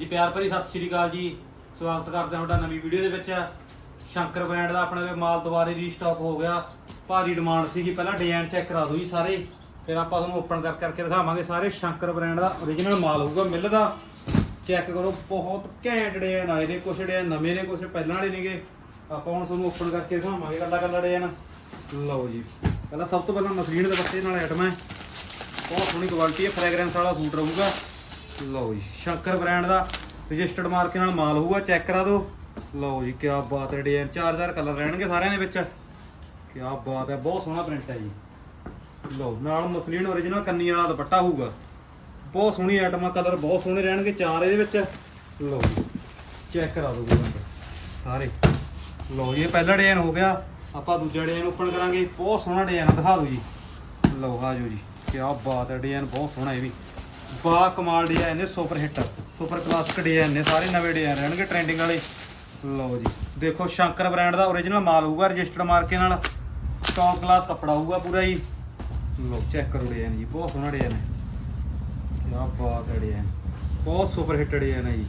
ਹਾਂਜੀ, ਪਿਆਰ ਭਰੀ ਸਤਿ ਸ਼੍ਰੀ ਅਕਾਲ ਜੀ। ਸਵਾਗਤ ਕਰਦੇ ਹਾਂ ਤੁਹਾਡਾ ਨਵੀਂ ਵੀਡੀਓ ਦੇ ਵਿੱਚ। ਸ਼ੰਕਰ ਬ੍ਰਾਂਡ ਦਾ ਆਪਣੇ ਕੋਲ ਮਾਲ ਦੁਬਾਰੇ ਰੀਸਟਾਕ ਹੋ ਗਿਆ। ਭਾਰੀ ਡਿਮਾਂਡ ਸੀਗੀ, ਪਹਿਲਾਂ ਡਿਜ਼ਾਈਨ ਚੈੱਕ ਕਰਾ ਦਿਓ ਜੀ ਸਾਰੇ। ਫਿਰ ਆਪਾਂ ਤੁਹਾਨੂੰ ਓਪਨ ਕਰ ਕਰਕੇ ਦਿਖਾਵਾਂਗੇ ਸਾਰੇ। ਸ਼ੰਕਰ ਬ੍ਰਾਂਡ ਦਾ origignal ਮਾਲ ਹੋਊਗਾ ਮਿੱਲ ਦਾ। ਚੈੱਕ ਕਰੋ, ਬਹੁਤ ਘੈਂਟ ਡਿਜ਼ਾਈਨ ਆਏ ਨੇ ਕੁਛ ਡਿਜ਼ਾਈਨ ਨਵੇਂ ਨੇ, ਕੁਛ ਪਹਿਲਾਂ ਵਾਲੇ ਨੇਗੇ। ਆਪਾਂ ਹੁਣ ਤੁਹਾਨੂੰ ਓਪਨ ਕਰਕੇ ਦਿਖਾਵਾਂਗੇ ਕੱਲਾ ਕੱਲਾ ਡਿਜ਼ਾਈਨ ਲਓ ਜੀ। ਪਹਿਲਾਂ ਸਭ ਤੋਂ ਪਹਿਲਾਂ ਮਸਲੀਨ ਦੇ ਬੱਚੇ ਨਾਲ ਆਈਟਮ ਹੈ। ਬਹੁਤ ਸੋਹਣੀ ਕੁਆਲਿਟੀ ਹੈ ਫ੍ਰੈਗਰੈਂਸ ਵਾਲਾ ਸੂਟ ਰਹੂਗਾ। ਲਓ ਜੀ, ਸ਼ੰਕਰ ਬ੍ਰਾਂਡ ਦਾ ਰਜਿਸਟਰਡ ਮਾਰਕੇ ਨਾਲ ਮਾਲ ਹੋਊਗਾ, ਚੈੱਕ ਕਰਾ ਦਿਓ। ਲਓ ਜੀ ਕੀ ਬਾਤ ਹੈ ਡਿਜ਼ਾਈਨ ਚਾਰ ਚਾਰ ਕਲਰ ਰਹਿਣਗੇ ਸਾਰਿਆਂ ਦੇ ਵਿੱਚ। ਕੀ ਬਾਤ ਹੈ, ਬਹੁਤ ਸੋਹਣਾ ਪ੍ਰਿੰਟ ਹੈ ਜੀ। ਲਓ, ਨਾਲ ਮਸਲੀਨ origignal ਕੰਨੀ ਵਾਲਾ ਦੁਪੱਟਾ ਹੋਊਗਾ। ਬਹੁਤ ਸੋਹਣੀ ਆਈਟਮਾਂ ਕਲਰ ਬਹੁਤ ਸੋਹਣੇ ਰਹਿਣਗੇ ਚਾਰ ਇਹਦੇ ਵਿੱਚ। ਲਓ ਜੀ, ਚੈੱਕ ਕਰਾ ਦਿਓ ਸਾਰੇ। ਲਓ ਜੀ, ਇਹ ਪਹਿਲਾ ਡਿਜ਼ਾਈਨ ਹੋ ਗਿਆ। ਆਪਾਂ ਦੂਜਾ ਡਿਜ਼ਾਈਨ ਓਪਨ ਕਰਾਂਗੇ। ਬਹੁਤ ਸੋਹਣਾ ਡਿਜ਼ਾਈਨ ਦਿਖਾ ਦਿਓ ਜੀ। ਲਓ ਆਜੋ ਜੀ। ਕੀ ਬਾਤ ਹੈ ਡਿਜ਼ਾਈਨ ਬਹੁਤ ਸੋਹਣਾ ਇਹ ਵੀ। ਬਾ ਕਮਾਲ ਡਿਜ਼ਾਈਨ ਨੇ super hit, super classic design ਨੇ, ਸਾਰੇ ਨਵੇਂ ਡਿਜ਼ਾਈਨ ਰਹਿਣਗੇ ਟ੍ਰੈਂਡਿੰਗ ਵਾਲੇ। ਲਓ ਜੀ, ਦੇਖੋ ਸ਼ੰਕਰ ਬ੍ਰਾਂਡ ਦਾ origignal ਮਾਲ ਹੋਊਗਾ ਰਜਿਸਟਰਡ ਮਾਰਕੇ ਨਾਲ ਟੌਪ ਕਲਾਸ ਕੱਪੜਾ ਹੋਊਗਾ ਪੂਰਾ ਜੀ। ਲਓ ਚੈੱਕ ਕਰੋ ਡਿਜ਼ਾਈਨ ਜੀ, ਬਹੁਤ ਸੋਹਣਾ ਡਿਜ਼ਾਈਨ ਹੈ ਕੀ ਬਾਤ ਹੈ ਡਿਜ਼ਾਈਨ ਬਹੁਤ ਸੁਪਰ ਹਿੱਟ ਡਿਜ਼ਾਈਨ ਹੈ ਜੀ।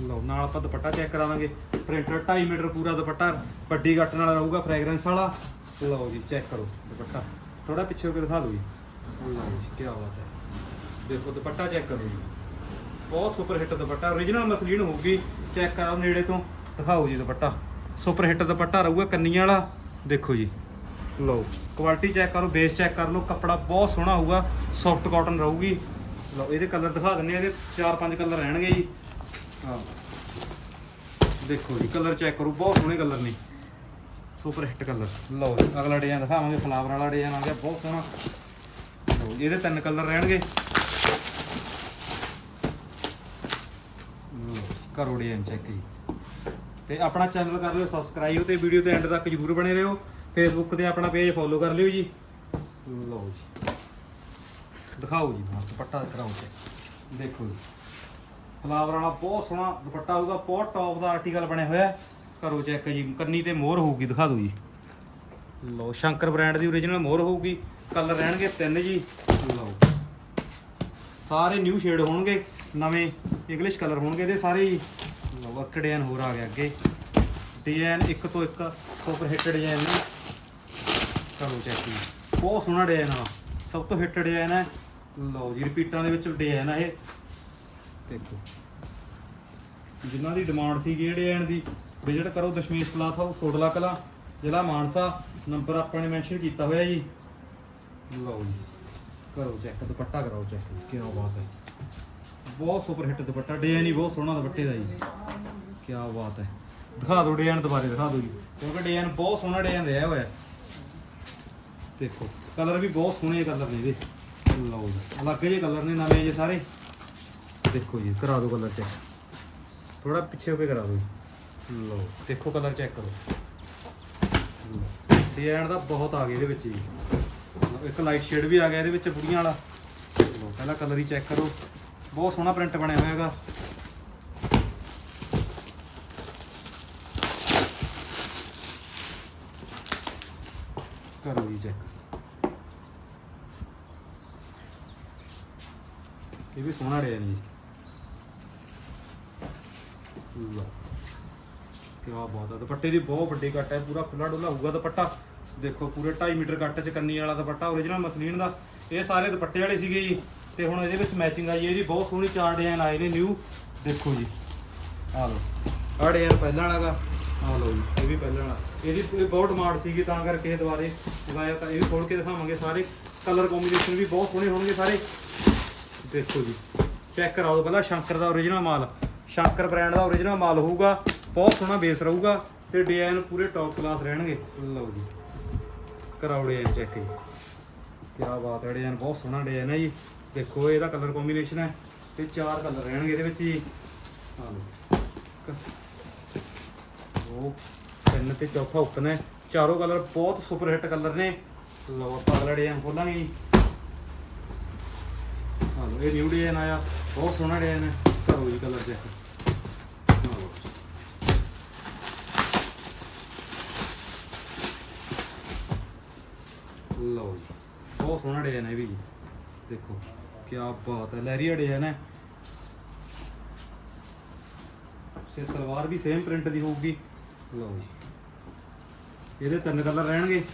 ਲਓ, ਨਾਲ ਆਪਾਂ ਦੁਪੱਟਾ ਚੈੱਕ ਕਰਾਵਾਂਗੇ ਪ੍ਰਿੰਟਰ 2.5 ਮੀਟਰ ਪੂਰਾ ਦੁਪੱਟਾ, ਵੱਡੀ ਗੱਟ ਨਾਲ ਰਹੂਗਾ ਫ੍ਰੈਗਰੈਂਸ ਵਾਲਾ। ਲਓ ਜੀ ਚੈੱਕ ਕਰੋ ਦੁਪੱਟਾ ਥੋੜਾ ਪਿੱਛੇ ਹੋ ਕੇ ਦਿਖਾ ਦਿਓ ਜੀ। ਲਓ ਜੀ ਕੀ ਬਾਤ ਹੈ। ਦੇਖੋ ਦੁਪੱਟਾ ਚੈੱਕ ਕਰੋ ਜੀ। ਬਹੁਤ super hit dupatta origignal muslin ਹੋਊਗੀ ਚੈੱਕ ਕਰਾਓ ਨੇੜੇ ਤੋਂ ਦਿਖਾਓ ਜੀ ਦੁਪੱਟਾ। ਸੁਪਰ ਹਿੱਟ ਦੁਪੱਟਾ ਰਹੂਗਾ ਕੰਨੀਆਂ ਵਾਲਾ ਦੇਖੋ ਜੀ। ਲਓ ਕੁਆਲਿਟੀ ਚੈੱਕ ਕਰੋ ਬੇਸ ਚੈੱਕ ਕਰ ਲਓ ਕੱਪੜਾ ਬਹੁਤ ਸੋਹਣਾ ਹੋਊਗਾ ਸੌਫਟ ਕਾਟਨ ਰਹੂਗੀ। ਲਓ ਇਹਦੇ ਕਲਰ ਦਿਖਾ ਦਿੰਨੇ ਇਹਦੇ ਚਾਰ ਪੰਜ ਕਲਰ ਰਹਿਣਗੇ ਜੀ। ਹਾਂ। ਦੇਖੋ ਜੀ ਕਲਰ ਚੈੱਕ ਕਰੋ ਬਹੁਤ ਸੋਹਣੇ ਕਲਰ ਨੇ। ਸੁਪਰ ਹਿੱਟ ਕਲਰ ਲਓ ਜੀ ਅਗਲਾ ਡਿਜ਼ਾਈਨ ਦਿਖਾਵਾਂਗੇ ਫਲਾਵਰ ਵਾਲਾ ਡਿਜ਼ਾਈਨ ਆ ਗਿਆ ਬਹੁਤ ਸੋਹਣਾ। ਲਓ ਜੀ, ਇਹਦੇ ਤਿੰਨ ਕਲਰ ਰਹਿਣਗੇ। ਲਓ, ਕਰੋ ਡਿਜ਼ਾਈਨ ਚੈੱਕ ਜੀ। ਤੇ ਆਪਣਾ ਚੈਨਲ ਕਰ ਲਿਓ ਸਬਸਕ੍ਰਾਈਬ ਤੇ ਵੀਡੀਓ ਤੇ ਐਂਡ ਤੱਕ ਜਰੂਰ ਬਣੇ ਰਹੋ। ਫੇਸਬੁੱਕ ਤੇ ਆਪਣਾ ਪੇਜ ਫੋਲੋ ਕਰ ਲਿਓ ਜੀ। ਲਓ ਜੀ। ਦਿਖਾਓ ਜੀ ਹਾਂ ਦੁਪੱਟਾ ਕਰਾਓ ਚੈੱਕ ਦੇਖੋ ਜੀ। ਫਲਾਵਰ ਵਾਲਾ ਬਹੁਤ ਸੋਹਣਾ ਦੁਪੱਟਾ ਹੋਊਗਾ ਬਹੁਤ ਟੌਪ ਦਾ ਆਰਟੀਕਲ ਬਣਿਆ ਹੋਇਆ। ਕਰੋ ਚੈੱਕ ਜੀ ਕੰਨੀ ਤੇ ਮੋਹਰ ਹੋਊਗੀ ਦਿਖਾ ਦਿਓ ਜੀ। ਲਓ ਸ਼ੰਕਰ ਬ੍ਰਾਂਡ ਦੀ origignal ਮੋਹਰ ਹੋਊਗੀ ਕਲਰ ਰਹਿਣਗੇ ਤਿੰਨ ਜੀ। ਲਓ। ਸਾਰੇ ਨਿਊ ਸ਼ੇਡ ਹੋਣਗੇ ਨਵੇਂ। ਇੰਗਲਿਸ਼ ਕਲਰ ਹੋਣਗੇ, ਇਹਦੇ ਸਾਰੇ ਹੀ ਲਓ ਇੱਕ ਡਿਜ਼ਾਈਨ ਹੋਰ ਆ ਗਿਆ ਅੱਗੇ। ਡਿਜ਼ਾਈਨ ਇੱਕ ਤੋਂ ਇੱਕ ਸੁਪਰ ਹਿੱਟ ਡਿਜ਼ਾਈਨ ਨੇ। ਕਰੋ ਚੈੱਕ ਜੀ ਬਹੁਤ ਸੋਹਣਾ ਡਿਜ਼ਾਈਨ ਆ। ਸਭ ਤੋਂ ਹਿੱਟ ਡਿਜ਼ਾਈਨ ਹੈ। ਲਓ ਜੀ ਰਿਪੀਟਾਂ ਦੇ ਵਿੱਚ ਡਿਜ਼ਾਈਨ ਆ ਇਹ। ਦੇਖੋ। ਜਿਨ੍ਹਾਂ ਦੀ ਡਿਮਾਂਡ ਸੀਗੀ ਇਹ ਡਿਜ਼ਾਈਨ ਦੀ ਵਿਜ਼ਿਟ ਕਰੋ ਦਸ਼ਮੇਸ਼ ਕਲਾਥ ਹਾਊਸ ਕੋਟਲਾ ਕਲਾ, ਜ਼ਿਲ੍ਹਾ ਮਾਨਸਾ। ਨੰਬਰ ਆਪਾਂ ਨੇ ਮੈਂਸ਼ਨ ਕੀਤਾ ਹੋਇਆ ਜੀ। ਲਓ ਜੀ। ਕਰੋ ਚੈੱਕ ਦੁਪੱਟਾ ਕਰਾਓ ਚੈੱਕ ਕੀ ਬਾਤ ਹੈ। ਬਹੁਤ ਸੁਪਰ ਹਿੱਟ ਦੁਪੱਟਾ ਡਿਜ਼ਾਈਨ ਹੀ ਬਹੁਤ ਸੋਹਣਾ ਦੁਪੱਟੇ ਦਾ ਜੀ। ਕੀ ਬਾਤ ਹੈ। ਦਿਖਾ ਦਿਓ ਡਿਜ਼ਾਈਨ ਦੁਬਾਰੇ, ਦਿਖਾ ਦਿਓ ਜੀ। ਕਿਉਂਕਿ ਡਿਜ਼ਾਈਨ ਬਹੁਤ ਸੋਹਣਾ ਡਿਜ਼ਾਈਨ ਰਿਹਾ ਹੋਇਆ। ਦੇਖੋ ਕਲਰ ਵੀ ਬਹੁਤ ਸੋਹਣੇ ਕਲਰ ਨੇ ਇਹਦੇ। ਲਓ ਜੀ, ਅਲੱਗ ਜਿਹੇ ਕਲਰ ਨੇ, ਨਵੇਂ ਜਿਹੇ ਸਾਰੇ। ਦੇਖੋ ਜੀ, ਕਰਾ ਦਿਓ ਕਲਰ ਚੈੱਕ ਥੋੜਾ ਪਿੱਛੇ ਹੋ ਕੇ ਕਰਾ ਦਿਓ ਜੀ। ਲਓ, ਦੇਖੋ ਕਲਰ ਚੈੱਕ ਕਰੋ। ਡਿਜ਼ਾਈਨ ਦਾ ਬਹੁਤ ਆ ਗਿਆ ਇਹਦੇ ਵਿੱਚ ਜੀ। ਇੱਕ ਲਾਈਟ ਸ਼ੇਡ ਵੀ ਆ ਗਿਆ ਇਹਦੇ ਵਿੱਚ ਬੁੜੀਆਂ ਵਾਲਾ। ਲਓ, ਪਹਿਲਾਂ ਕਲਰ ਹੀ ਚੈੱਕ ਕਰੋ। ਬਹੁਤ ਸੋਹਣਾ ਪ੍ਰਿੰਟ ਬਣਿਆ ਹੋਇਆ ਹੈਗਾ। ਕਰੋ ਜੀ ਚੈੱਕ ਇਹ ਵੀ ਸੋਹਣਾ ਡਿਜ਼ਾਈਨ ਜੀ। ਲਓ ਕੀ ਬਾਤ ਹੈ ਦੁਪੱਟੇ ਦੀ ਬਹੁਤ ਵੱਡੀ ਕੱਟ ਹੈ, ਪੂਰਾ ਖੁੱਲਾ ਡੁੱਲਾ ਹੋਊਗਾ ਦੁਪੱਟਾ। ਦੇਖੋ, ਪੂਰੇ 2.5 ਮੀਟਰ ਕੱਟ ਚ ਕੰਨੀ ਵਾਲਾ ਦੁਪੱਟਾ origignal ਮਸਲੀਨ ਦਾ। ਇਹ ਸਾਰੇ ਦੁਪੱਟੇ ਵਾਲੇ ਸੀਗੇ ਜੀ। ਤੇ ਹੁਣ ਇਹਦੇ ਵਿੱਚ ਮੈਚਿੰਗ ਆਈ ਹੈ ਇਹਦੀ ਬਹੁਤ ਸੋਹਣੀ ਚਾਰ ਡਿਜ਼ਾਈਨ ਆਏ ਨੇ ਨਿਊ ਦੇਖੋ ਜੀ। ਆ ਲਓ। ਆਹ ਡਿਜ਼ਾਈਨ ਪਹਿਲਾਂ ਵਾਲਾਗਾ ਆ ਲਓ ਜੀ, ਇਹ ਵੀ ਪਹਿਲਾਂ ਵਾਲਾ। ਇਹਦੀ ਬਹੁਤ ਡਿਮਾਂਡ ਸੀਗੀ, ਤਾਂ ਕਰਕੇ ਇਹ ਦੁਬਾਰੇ ਲਗਾਇਆ ਤਾਂ ਇਹ ਵੀ ਖੋਲ ਕੇ ਦਿਖਾਵਾਂਗੇ ਸਾਰੇ। ਕਲਰ ਕੰਬੀਨੇਸ਼ਨ ਵੀ ਬਹੁਤ ਸੋਹਣੇ ਹੋਣਗੇ ਸਾਰੇ। ਦੇਖੋ ਜੀ ਚੈੱਕ ਕਰਾਓ ਪਹਿਲਾਂ ਸ਼ੰਕਰ ਦਾ origignal ਮਾਲ। ਸ਼ੰਕਰ ਬ੍ਰਾਂਡ ਦਾ origignal ਮਾਲ ਹੋਊਗਾ, ਬਹੁਤ ਸੋਹਣਾ ਬੇਸ ਰਹੂਗਾ ਤੇ ਡਿਜ਼ਾਈਨ ਪੂਰੇ ਟੌਪ ਕਲਾਸ ਰਹਿਣਗੇ। ਲਓ ਜੀ, ਕਰਾਓ ਡਿਜ਼ਾਈਨ ਚੈੱਕ ਜੀ ਕੀ ਬਾਤ ਹੈ ਡਿਜ਼ਾਈਨ ਬਹੁਤ ਸੋਹਣਾ ਡਿਜ਼ਾਈਨ ਹੈ ਜੀ। ਦੇਖੋ, ਇਹਦਾ ਕਲਰ ਕੰਬੀਨੇਸ਼ਨ ਹੈ ਤੇ ਚਾਰ ਕਲਰ ਰਹਿਣਗੇ ਇਹਦੇ ਵਿੱਚ ਜੀ। ਆ ਲਓ ਉਹ ਤਿੰਨ ਤੇ ਚੌਥਾ ਓਪਨ ਹੈ। ਚਾਰੋਂ ਕਲਰ ਬਹੁਤ ਸੁਪਰ ਹਿੱਟ ਕਲਰ ਨੇ। ਲਓ, ਆਪਾਂ ਅਗਲਾ ਡਿਜ਼ਾਈਨ ਖੋਲਾਂਗੇ ਜੀ। ਹਾਂ ਇਹ ਨਿਊ ਡਿਜ਼ਾਈਨ ਆਇਆ, ਬਹੁਤ ਸੋਹਣਾ ਡਿਜ਼ਾਈਨ ਹੈ ਕਰੋ ਜੀ ਕਲਰ ਚੈੱਕ ਲਓ। ਜੀ, ਬਹੁਤ ਸੋਹਣਾ ਡਿਜ਼ਾਈਨ ਹੈ ਇਹ ਵੀ ਜੀ। ਦੇਖੋ। ਕੀ ਬਾਤ ਹੈ, ਲਹਿਰੀ ਡਿਜ਼ਾਈਨ ਹੈ ਤੇ ਸਲਵਾਰ ਵੀ ਸੇਮ ਪ੍ਰਿੰਟ ਦੀ ਹੋਊਗੀ। ਲਓ ਜੀ। ਇਹਦੇ ਤਿੰਨ ਕਲਰ ਰਹਿਣਗੇ।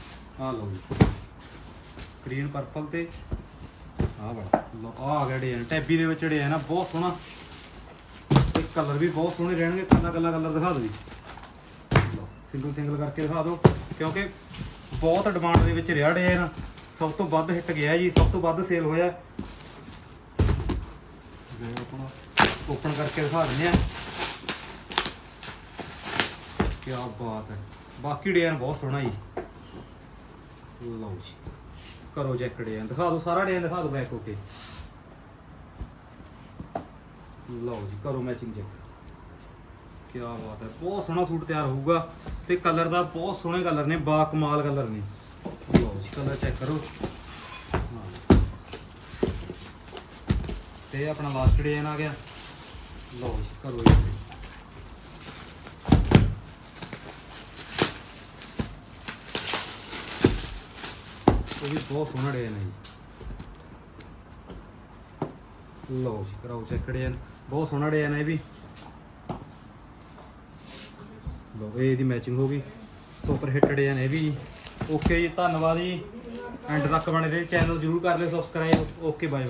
ਆ ਲਓ ਜੀ। ਗ੍ਰੀਨ ਪਰਪਲ ਤੇ ਆਹ ਬੜਾ ਲਓ, ਆਹ ਆ ਗਿਆ ਡਿਜ਼ਾਈਨ ਟੈਬੀ ਦੇ ਵਿੱਚ ਡਿਜ਼ਾਈਨ ਆ ਬਹੁਤ ਸੋਹਣਾ। ਤੇ ਕਲਰ ਵੀ ਬਹੁਤ ਸੋਹਣੇ ਰਹਿਣਗੇ। ਕੱਲਾ ਕੱਲਾ ਕਲਰ ਦਿਖਾ ਦਿਓ ਜੀ। ਲਓ ਸਿੰਗਲ ਸਿੰਗਲ ਕਰਕੇ ਦਿਖਾ ਦਿਓ। ਕਿਉਂਕਿ ਬਹੁਤ ਡਿਮਾਂਡ ਦੇ ਵਿੱਚ ਰਿਹਾ ਡਿਜ਼ਾਈਨ ਸਭ ਤੋਂ ਵੱਧ ਹਿੱਟ ਗਿਆ ਜੀ। ਸਭ ਤੋਂ ਵੱਧ ਸੇਲ ਹੋਇਆ। ਮੈਂ ਆਪਣਾ। ਓਪਨ ਕਰਕੇ ਦਿਖਾ ਦਿੰਦੇ ਆ। ਕੀ ਬਾਤ ਹੈ। ਬਾਕੀ ਡਿਜ਼ਾਈਨ ਬਹੁਤ ਸੋਹਣਾ ਜੀ। ਲਓ ਜੀ। ਕਰੋ ਚੈੱਕ ਡਿਜ਼ਾਈਨ ਦਿਖਾ ਦਿਓ ਸਾਰਾ ਡਿਜ਼ਾਈਨ ਦਿਖਾ ਦਿਓ ਬੈਕ ਓਕੇ ਲਓ ਜੀ, ਕਰੋ ਮੈਚਿੰਗ ਚੈੱਕ ਕੀ ਬਾਤ ਹੈ। ਬਹੁਤ ਸੋਹਣਾ ਸੂਟ ਤਿਆਰ ਹੋਊਗਾ ਤੇ ਕਲਰ ਦਾ ਬਹੁਤ ਸੋਹਣੇ ਕਲਰ ਨੇ ਬਾ ਕਮਾਲ ਕਲਰ ਨੇ। ਲਓ ਜੀ ਕਲਰ ਚੈੱਕ ਕਰੋ ਹਾਂ। ਤੇ ਇਹ ਆਪਣਾ ਲਾਸਟ ਡਿਜ਼ਾਈਨ ਆ ਗਿਆ। ਲਓ ਜੀ, ਕਰੋ ਜੀ। ਉਹ ਵੀ ਬਹੁਤ ਸੋਹਣਾ ਡਿਜ਼ਾਈਨ ਹੈ ਜੀ। ਲਓ ਜੀ, ਕਰਾਓ ਚੈੱਕ ਡਿਜ਼ਾਈਨ। ਬਹੁਤ ਸੋਹਣਾ ਡਿਜ਼ਾਈਨ ਹੈ ਇਹ ਵੀ। ਲਓ, ਇਹ ਇਹਦੀ ਮੈਚਿੰਗ ਹੋ ਗਈ। ਸੁਪਰ ਹਿੱਟ ਡਿਜ਼ਾਈਨ ਇਹ ਵੀ। ਓਕੇ ਜੀ, ਧੰਨਵਾਦ ਜੀ। ਐਂਡ ਤੱਕ ਬਣੇ ਰਹੇ, ਚੈਨਲ ਜਰੂਰ ਕਰ ਲਿਓ ਸਬਸਕ੍ਰਾਈਬ ਓਕੇ ਬਾਏ